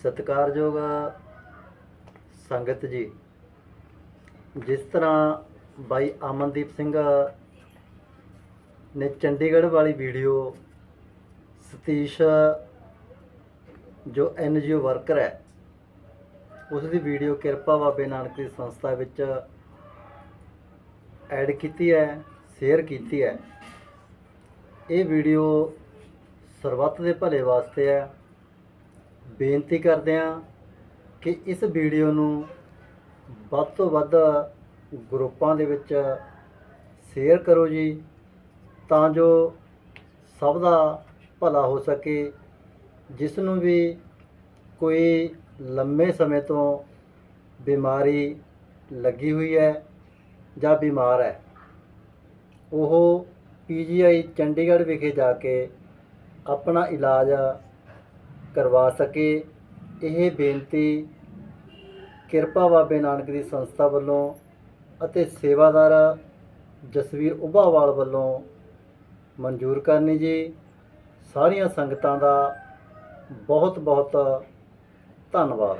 ਸਤਿਕਾਰਯੋਗ ਸੰਗਤ ਜੀ, ਜਿਸ ਤਰ੍ਹਾਂ ਬਾਈ ਅਮਨਦੀਪ ਸਿੰਘ ਨੇ ਚੰਡੀਗੜ੍ਹ ਵਾਲੀ ਵੀਡੀਓ ਸਤੀਸ਼, ਜੋ ਐਨਜੀਓ ਵਰਕਰ ਹੈ, ਉਸ ਦੀ ਵੀਡੀਓ ਕਿਰਪਾ ਬਾਬੇ ਨਾਨਕ ਦੀ ਸੰਸਥਾ ਵਿੱਚ ਐਡ ਕੀਤੀ ਹੈ, ਸ਼ੇਅਰ ਕੀਤੀ ਹੈ। ਇਹ ਵੀਡੀਓ ਸਰਬੱਤ ਦੇ ਭਲੇ ਵਾਸਤੇ ਹੈ। ਬੇਨਤੀ ਕਰਦੇ ਹਾਂ ਕਿ ਇਸ ਵੀਡੀਓ ਨੂੰ ਵੱਧ ਤੋਂ ਵੱਧ ਗਰੁੱਪਾਂ ਦੇ ਵਿੱਚ ਸ਼ੇਅਰ ਕਰੋ ਜੀ, ਤਾਂ ਜੋ ਸਭ ਦਾ ਭਲਾ ਹੋ ਸਕੇ, ਜਿਸ ਨੂੰ ਵੀ ਕੋਈ ਲੰਮੇ ਸਮੇਂ ਤੋਂ ਬਿਮਾਰੀ ਲੱਗੀ ਹੋਈ ਹੈ ਜਾਂ ਬਿਮਾਰ ਹੈ। ਉਹ ਪੀਜੀਆਈ ਚੰਡੀਗੜ੍ਹ ਵਿਖੇ ਜਾ ਕੇ ਆਪਣਾ ਇਲਾਜ ਕਰਵਾ ਸਕੇ। ਇਹ ਬੇਨਤੀ ਕਿਰਪਾ ਬਾਬੇ ਨਾਨਕ ਦੀ ਸੰਸਥਾ ਵੱਲੋਂ ਅਤੇ ਸੇਵਾਦਾਰ ਜਸਵੀਰ ਉਭਾਵਾਲ ਵੱਲੋਂ ਮਨਜ਼ੂਰ ਕਰਨੀ ਜੀ। ਸਾਰੀਆਂ ਸੰਗਤਾਂ ਦਾ ਬਹੁਤ ਬਹੁਤ ਧੰਨਵਾਦ।